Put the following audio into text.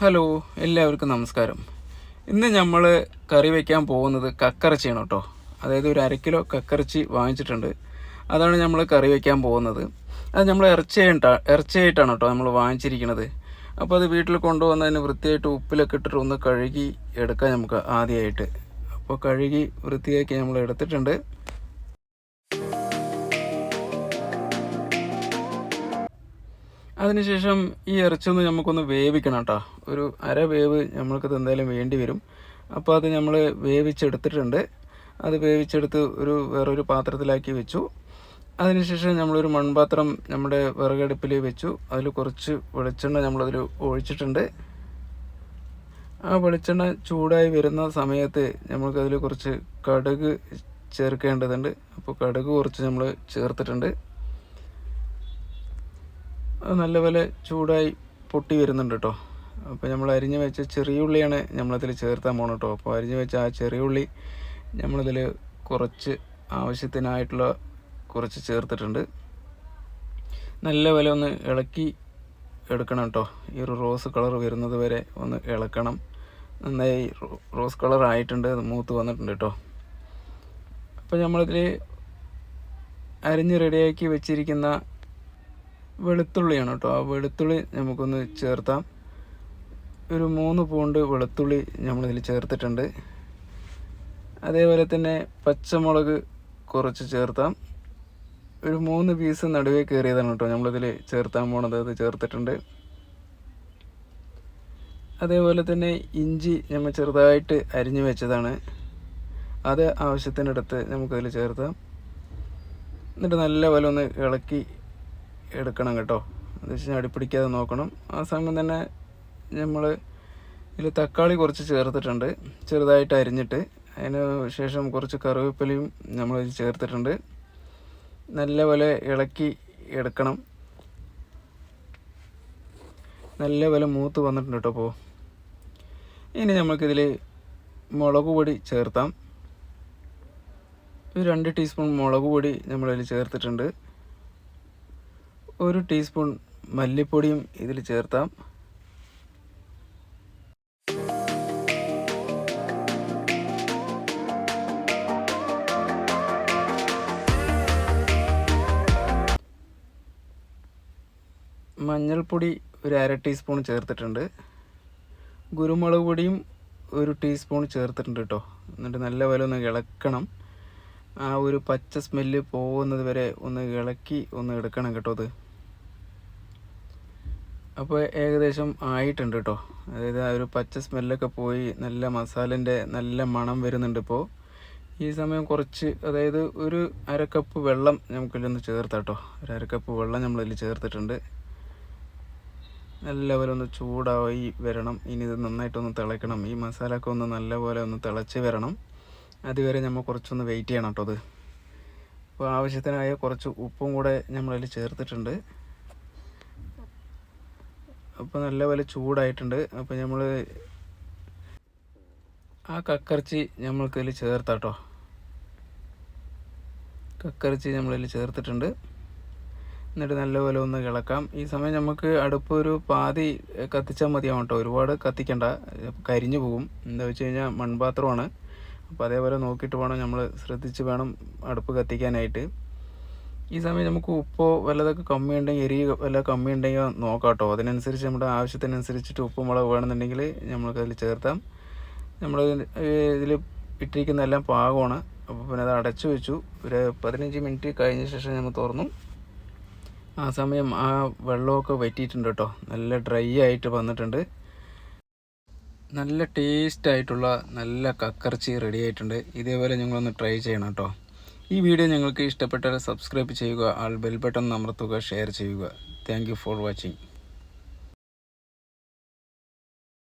Hello എല്ലാവർക്കും നമസ്കാരം. ഇന്ന് നമ്മൾ കറി വയ്ക്കാൻ പോകുന്നത് കക്കറച്ചിയാണ് കേട്ടോ. അതായത് ഒരു അര കിലോ കക്കറച്ചി വാങ്ങിച്ചിട്ടുണ്ട്. അതാണ് നമ്മൾ കറി വയ്ക്കാൻ പോകുന്നത്. അത് നമ്മൾ ഇറച്ചിയായിട്ടാ ഇറച്ചിയായിട്ടാണ് കേട്ടോ നമ്മൾ വാങ്ങിച്ചിരിക്കുന്നത് അപ്പോൾ അത് വീട്ടിൽ കൊണ്ടുവന്നതിന് വൃത്തിയായിട്ട് ഉപ്പിലൊക്കെ ഇട്ടിട്ട് ഒന്ന് കഴുകി എടുക്കാം നമുക്ക് ആദ്യമായിട്ട് അപ്പോൾ കഴുകി വൃത്തിയാക്കി നമ്മൾ എടുത്തിട്ടുണ്ട്. അതിനുശേഷം ഈ ഇറച്ചി ഒന്ന് നമുക്കൊന്ന് വേവിക്കണം കേട്ടോ. ഒരു അര വേവ് നമ്മൾക്കത് എന്തായാലും വേണ്ടി വരും. അപ്പോൾ അത് നമ്മൾ വേവിച്ചെടുത്തിട്ടുണ്ട്. അത് വേവിച്ചെടുത്ത് ഒരു വേറൊരു പാത്രത്തിലാക്കി വെച്ചു. അതിനുശേഷം നമ്മളൊരു മൺപാത്രം നമ്മുടെ വിറകടുപ്പിൽ വെച്ചു. അതിൽ കുറച്ച് വെളിച്ചെണ്ണ നമ്മളതിൽ ഒഴിച്ചിട്ടുണ്ട്. ആ വെളിച്ചെണ്ണ ചൂടായി വരുന്ന സമയത്ത് നമ്മൾക്കതിൽ കുറച്ച് കടുക് ചേർക്കേണ്ടതുണ്ട്. അപ്പോൾ കടുക് കുറച്ച് നമ്മൾ ചേർത്തിട്ടുണ്ട്. നല്ലപോലെ ചൂടായി പൊട്ടി വരുന്നുണ്ട് കേട്ടോ അപ്പോൾ നമ്മൾ അരിഞ്ഞ് വെച്ച ചെറിയ ഉള്ളിയാണ് നമ്മളതിൽ ചേർത്താൻ പോകണം കേട്ടോ അപ്പോൾ അരിഞ്ഞു വെച്ച ആ ചെറിയ ഉള്ളി നമ്മളതിൽ കുറച്ച് ആവശ്യത്തിനായിട്ടുള്ള കുറച്ച് ചേർത്തിട്ടുണ്ട്. നല്ലപോലെ ഒന്ന് ഇളക്കി എടുക്കണം കേട്ടോ ഈ ഒരു റോസ് കളർ വരുന്നത് വരെ ഒന്ന് ഇളക്കണം. നന്നായി റോസ് കളർ ആയിട്ടുണ്ട് മൂത്ത് വന്നിട്ടുണ്ട് കേട്ടോ അപ്പോൾ നമ്മളിതിൽ അരിഞ്ഞ് റെഡിയാക്കി വെച്ചിരിക്കുന്ന വെളുത്തുള്ളിയാണ് കേട്ടോ. ആ വെളുത്തുള്ളി നമുക്കൊന്ന് ചേർത്താം. ഒരു മൂന്ന് പൂണ്ട് വെളുത്തുള്ളി നമ്മളിതിൽ ചേർത്തിട്ടുണ്ട്. അതേപോലെ തന്നെ പച്ചമുളക് കുറച്ച് ചേർത്താം. ഒരു മൂന്ന് പീസ് നടുവേ കയറിയതാണ് കേട്ടോ നമ്മളിതിൽ ചേർത്താൻ പോണത്. അത് ചേർത്തിട്ടുണ്ട്. അതേപോലെ തന്നെ ഇഞ്ചി നമ്മൾ ചെറുതായിട്ട് അരിഞ്ഞു വെച്ചതാണ്. അത് ആവശ്യത്തിനടുത്ത് നമുക്കതിൽ ചേർത്താം. എന്നിട്ട് നല്ലപോലെ ഒന്ന് ഇളക്കി എടുക്കണം കേട്ടോ. എന്ന് വെച്ചാൽ അടിപ്പിടിക്കാതെ നോക്കണം. ആ സമയം തന്നെ നമ്മൾ ഇതിൽ തക്കാളി കുറച്ച് ചേർത്തിട്ടുണ്ട്. ചെറുതായിട്ട് അരിഞ്ഞിട്ട്. അതിന് ശേഷം കുറച്ച് കറിവേപ്പിലയും നമ്മൾ ചേർത്തിട്ടുണ്ട്. നല്ലപോലെ ഇളക്കി എടുക്കണം. നല്ലപോലെ മൂത്ത് വന്നിട്ടുണ്ട് കേട്ടോ അപ്പോൾ ഇനി നമുക്കിതിൽ മുളക് പൊടി ചേർത്താം. ഒരു രണ്ട് ടീസ്പൂൺ മുളക് പൊടി നമ്മളതിൽ ചേർത്തിട്ടുണ്ട്. ഒരു ടീസ്പൂൺ മല്ലിപ്പൊടിയും ഇതിൽ ചേർത്താം. മഞ്ഞൾപ്പൊടി ഒരു അര ടീസ്പൂൺ ചേർത്തിട്ടുണ്ട്. കുരുമുളക് പൊടിയും ഒരു ടീസ്പൂൺ ചേർത്തിട്ടുണ്ട് കേട്ടോ എന്നിട്ട് നല്ലപോലെ ഒന്ന് ഇളക്കണം. ആ ഒരു പച്ച സ്മെല്ല് പോകുന്നത് വരെ ഒന്ന് ഇളക്കി ഒന്ന് എടുക്കണം കേട്ടോ അത്. അപ്പോൾ ഏകദേശം ആയിട്ടുണ്ട് കേട്ടോ അതായത് ആ ഒരു പച്ച സ്മെല്ലൊക്കെ പോയി നല്ല മസാലന്റെ നല്ല മണം വരുന്നുണ്ട് ഇപ്പോൾ ഈ സമയം കുറച്ച് അതായത് ഒരു അര കപ്പ് വെള്ളം നമുക്കിതിലൊന്ന് ചേർത്താം കേട്ടോ ഒരു കപ്പ് വെള്ളം നമ്മളിതിൽ ചേർത്തിട്ടുണ്ട്. നല്ലപോലെ ഒന്ന് ചൂടായി വരണം. ഇനി ഇത് നന്നായിട്ടൊന്ന് തിളയ്ക്കണം. ഈ മസാല ഒക്കെ ഒന്ന് നല്ലപോലെ ഒന്ന് തിളച്ച് വരണം. അതുവരെ നമ്മൾ കുറച്ചൊന്ന് വെയിറ്റ് ചെയ്യണം കേട്ടോ അത്. അപ്പോൾ ആവശ്യത്തിനായ കുറച്ച് ഉപ്പും കൂടെ നമ്മളതിൽ ചേർത്തിട്ടുണ്ട്. അപ്പോൾ നല്ലപോലെ ചൂടായിട്ടുണ്ട്. അപ്പോൾ നമ്മൾ ആ കക്കറച്ചി നമ്മൾക്ക് ഇതിൽ ചേർത്താട്ടോ. കക്കർച്ചി നമ്മളിതിൽ ചേർത്തിട്ടുണ്ട്. എന്നിട്ട് നല്ലപോലെ ഒന്ന് ഇളക്കാം. ഈ സമയം നമുക്ക് അടുപ്പ് ഒരു പാതി കത്തിച്ചാൽ മതിയാവും കേട്ടോ ഒരുപാട് കത്തിക്കണ്ട. കരിഞ്ഞു പോകും. എന്താ വെച്ച് കഴിഞ്ഞാൽ മൺപാത്രമാണ്. അപ്പോൾ അതേപോലെ നോക്കിയിട്ട് വേണം നമ്മൾ ശ്രദ്ധിച്ച് വേണം അടുപ്പ് കത്തിക്കാനായിട്ട്. ഈ സമയം നമുക്ക് ഉപ്പോ വല്ലതൊക്കെ കമ്മി ഉണ്ടെങ്കിൽ എരി വല്ല കമ്മി ഉണ്ടെങ്കിൽ നോക്കാം കേട്ടോ അതിനനുസരിച്ച് നമ്മുടെ ആവശ്യത്തിനനുസരിച്ചിട്ട് ഉപ്പ് മുളക് വേണമെന്നുണ്ടെങ്കിൽ നമ്മൾക്ക് അതിൽ ചേർത്താം. നമ്മൾ ഇതിൽ ഇട്ടിരിക്കുന്ന എല്ലാം പാകമാണ്. അപ്പോൾ പിന്നെ അത് അടച്ചു വെച്ചു. ഒരു പതിനഞ്ച് മിനിറ്റ് കഴിഞ്ഞ ശേഷം നമ്മൾ തുറന്നു. ആ സമയം ആ വെള്ളമൊക്കെ വറ്റിയിട്ടുണ്ട് കേട്ടോ. നല്ല ഡ്രൈ ആയിട്ട് വന്നിട്ടുണ്ട്. നല്ല ടേസ്റ്റ് ആയിട്ടുള്ള നല്ല കക്കർച്ചി റെഡി ആയിട്ടുണ്ട്. ഇതേപോലെ ഞങ്ങളൊന്ന് ട്രൈ ചെയ്യണം കേട്ടോ. ഈ വീഡിയോ നിങ്ങൾക്ക് ഇഷ്ടപ്പെട്ടാൽ സബ്സ്ക്രൈബ് ചെയ്യുക ആൾ ബെൽ ബട്ടൺ അമർത്തുക ഷെയർ ചെയ്യുക. Thank for watching